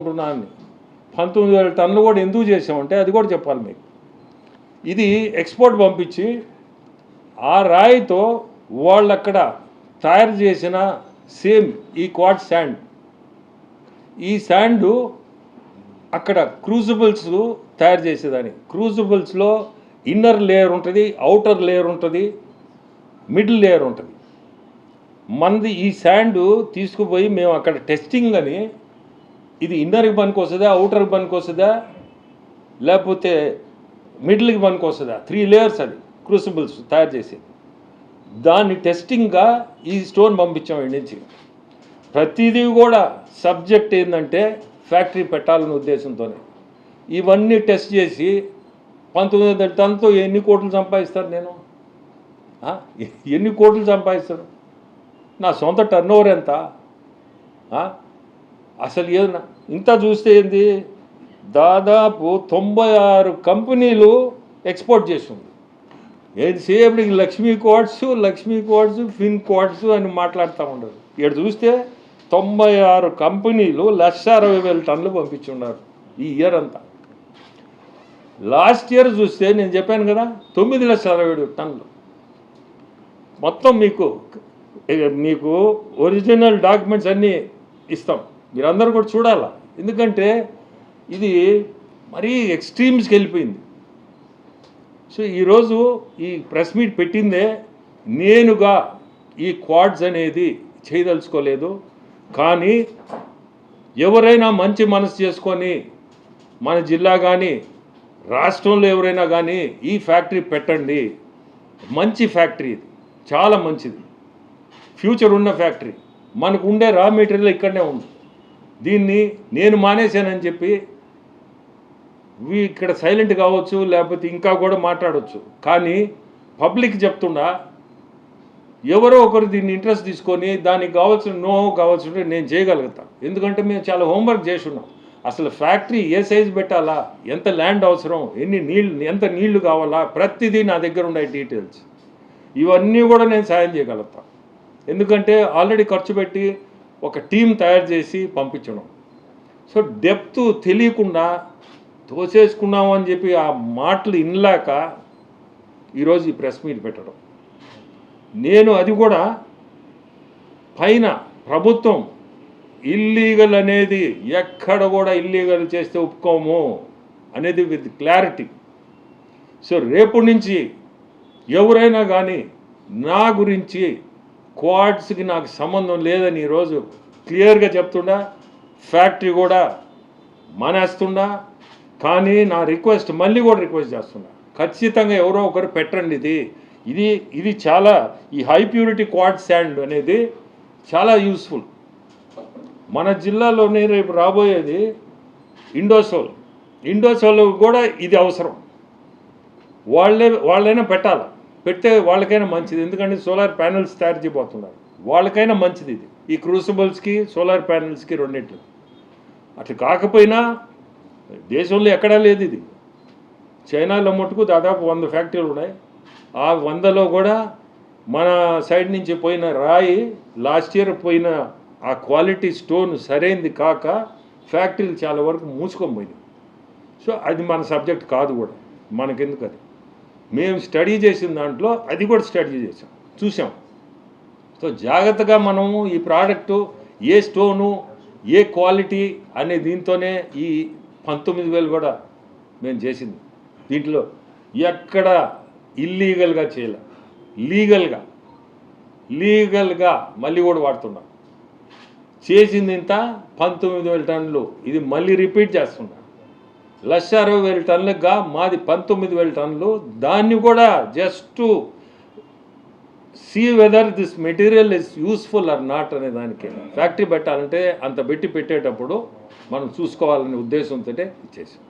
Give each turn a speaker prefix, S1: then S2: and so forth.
S1: రుణాన్ని. పంతొమ్మిది వేల టన్నులు కూడా ఎందుకు చేసామంటే అది కూడా చెప్పాలి మీకు. ఇది ఎక్స్పోర్ట్ పంపించి ఆ రాయితో వాళ్ళు అక్కడ తయారు చేసిన సేమ్ ఈ క్వాడ్ శాండ్. ఈ శాండు అక్కడ క్రూజబుల్స్ తయారు చేసేదాన్ని. క్రూజబుల్స్లో ఇన్నర్ లేయర్ ఉంటుంది అవుటర్ లేయర్ ఉంటుంది మిడిల్ లేయర్ ఉంటుంది. మనది ఈ శాండు తీసుకుపోయి మేము అక్కడ టెస్టింగ్ అని ఇది ఇన్నర్కి పనికొస్తుందా అవుటర్కి పనికొస్తుందా లేకపోతే మిడిల్కి పనికొస్తుందా త్రీ లేయర్స్ అది క్రూసిబుల్స్ తయారు చేసేది. దాన్ని టెస్టింగ్గా ఈ స్టోన్ పంపించాం నుంచి. ప్రతిదీ కూడా సబ్జెక్ట్ ఏంటంటే ఫ్యాక్టరీ పెట్టాలనే ఉద్దేశంతోనే. ఇవన్నీ టెస్ట్ చేసి పంతొమ్మిది వందల టన్తో ఎన్ని కోట్లు సంపాదిస్తారు నేను? ఎన్ని కోట్లు సంపాదిస్తాను? నా సొంత టర్న్ ఓవర్ ఎంత అసలు ఏదన్నా ఇంత చూస్తే ఏంది? దాదాపు తొంభై ఆరు కంపెనీలు ఎక్స్పోర్ట్ చేస్తుంది. ఎంతసేపటికి Lakshmi Coats Lakshmi Coats Fin Coats అని మాట్లాడుతూ ఉండరు ఇక్కడ చూస్తే తొంభై ఆరు కంపెనీలు లక్ష అరవై వేల టన్నులు పంపించున్నారు ఈ ఇయర్ అంతా. లాస్ట్ ఇయర్ చూస్తే నేను చెప్పాను కదా తొమ్మిది లక్షల అరవై ఏడు టన్నులు. మొత్తం మీకు మీకు ఒరిజినల్ డాక్యుమెంట్స్ అన్నీ ఇస్తాం. మీరందరూ కూడా చూడాలా? ఎందుకంటే ఇది మరీ ఎక్స్ట్రీమ్స్కి వెళ్ళిపోయింది. సో ఈరోజు ఈ ప్రెస్ మీట్ పెట్టిందే నేనుగా ఈ క్వాడ్స్ అనేది చేయదలుచుకోలేదు. కానీ ఎవరైనా మంచి మనసు చేసుకొని మన జిల్లా కానీ రాష్ట్రంలో ఎవరైనా కానీ ఈ ఫ్యాక్టరీ పెట్టండి. మంచి ఫ్యాక్టరీ ఇది. చాలా మంచిది. ఫ్యూచర్ ఉన్న ఫ్యాక్టరీ. మనకు ఉండే రా మెటీరియల్ ఇక్కడనే ఉంది. దీన్ని నేను మానేశానని చెప్పి ఇక్కడ సైలెంట్ కావచ్చు లేకపోతే ఇంకా కూడా మాట్లాడవచ్చు కానీ పబ్లిక్ చెప్తుండా ఎవరో ఒకరు దీన్ని ఇంట్రెస్ట్ తీసుకొని దానికి కావాల్సిన నో కావాల్సిన నేను చేయగలుగుతాను ఎందుకంటే మేము చాలా హోంవర్క్ చేసి ఉన్నాం అసలు ఫ్యాక్టరీ ఏ సైజు పెట్టాలా ఎంత ల్యాండ్ అవసరం ఎన్ని నీళ్ళు ఎంత నీళ్ళు కావాలా ప్రతిదీ నా దగ్గర ఉన్నాయి డీటెయిల్స్ ఇవన్నీ కూడా నేను సాయం చేయగలుగుతాను ఎందుకంటే ఆల్రెడీ ఖర్చు పెట్టి ఒక టీం తయారు చేసి పంపించడం. సో డెప్త్ తెలియకుండా తోసేసుకున్నాం అని చెప్పి ఆ మాటలు ఇన్లాక ఈరోజు ఈ ప్రెస్ మీట్ పెట్టడం. నేను అది కూడా పైన ప్రభుత్వం ఇల్లీగల్ అనేది ఎక్కడ కూడా ఇల్లీగల్ చేస్తే ఒప్పుకోము అనేది విత్ క్లారిటీ. సో రేపు నుంచి ఎవరైనా కానీ నా గురించి క్వాడ్స్కి నాకు సంబంధం లేదని ఈరోజు క్లియర్గా చెప్తుండా ఫ్యాక్టరీ కూడా మానేస్తుండా కానీ నా రిక్వెస్ట్ మళ్ళీ కూడా రిక్వెస్ట్ చేస్తున్నా ఖచ్చితంగా ఎవరో ఒకరు పెట్టండి ఇది. ఇది ఇది చాలా ఈ హై ప్యూరిటీ క్వాడ్ శాండ్ అనేది చాలా యూస్ఫుల్. మన జిల్లాలోనే రేపు రాబోయేది ఇండోసోల్. ఇండోసోల్ కూడా ఇది అవసరం. వాళ్ళే వాళ్ళైనా పెట్టాలి? పెడితే వాళ్ళకైనా మంచిది. ఎందుకంటే సోలార్ ప్యానెల్స్ తయారు చేయబోతున్నారు. వాళ్ళకైనా మంచిది ఇది. ఈ క్రూసిబుల్స్కి సోలార్ ప్యానెల్స్కి రెండింటి అట్లా కాకపోయినా దేశంలో ఎక్కడా లేదు ఇది. చైనాలో మటుకు దాదాపు వంద ఫ్యాక్టరీలు ఉన్నాయి. ఆ వందలో కూడా మన సైడ్ నుంచి పోయిన రాయి లాస్ట్ ఇయర్ పోయిన ఆ క్వాలిటీ స్టోన్ సరైంది కాక ఫ్యాక్టరీలు చాలా వరకు మూసుకొని పోయినాయి. సో అది మన సబ్జెక్ట్ కాదు కూడా. మనకెందుకు అది? మేము స్టడీ చేసిన దాంట్లో అది కూడా స్టడీ చేసాం చూసాం సో జాగ్రత్తగా మనము ఈ product A stone A quality అనే దీంతోనే ఈ పంతొమ్మిది వేలు కూడా మేము చేసింది. దీంట్లో ఎక్కడ ఇల్లీగల్గా చేయలే. లీగల్గా లీగల్గా మళ్ళీ కూడా వాడుతున్నాం. చేసింది ఇంత పంతొమ్మిది వేల టన్నులు. ఇది మళ్ళీ రిపీట్ చేస్తున్నాం. లక్ష అరవై వేల టన్నులుగా మాది పంతొమ్మిది వేల టన్నులు. దాన్ని కూడా just see whether this material is useful or not అనే దానికి. ఫ్యాక్టరీ పెట్టాలంటే అంత పెట్టి పెట్టేటప్పుడు మనం చూసుకోవాలనే ఉద్దేశంతో ఇచ్చేసాం.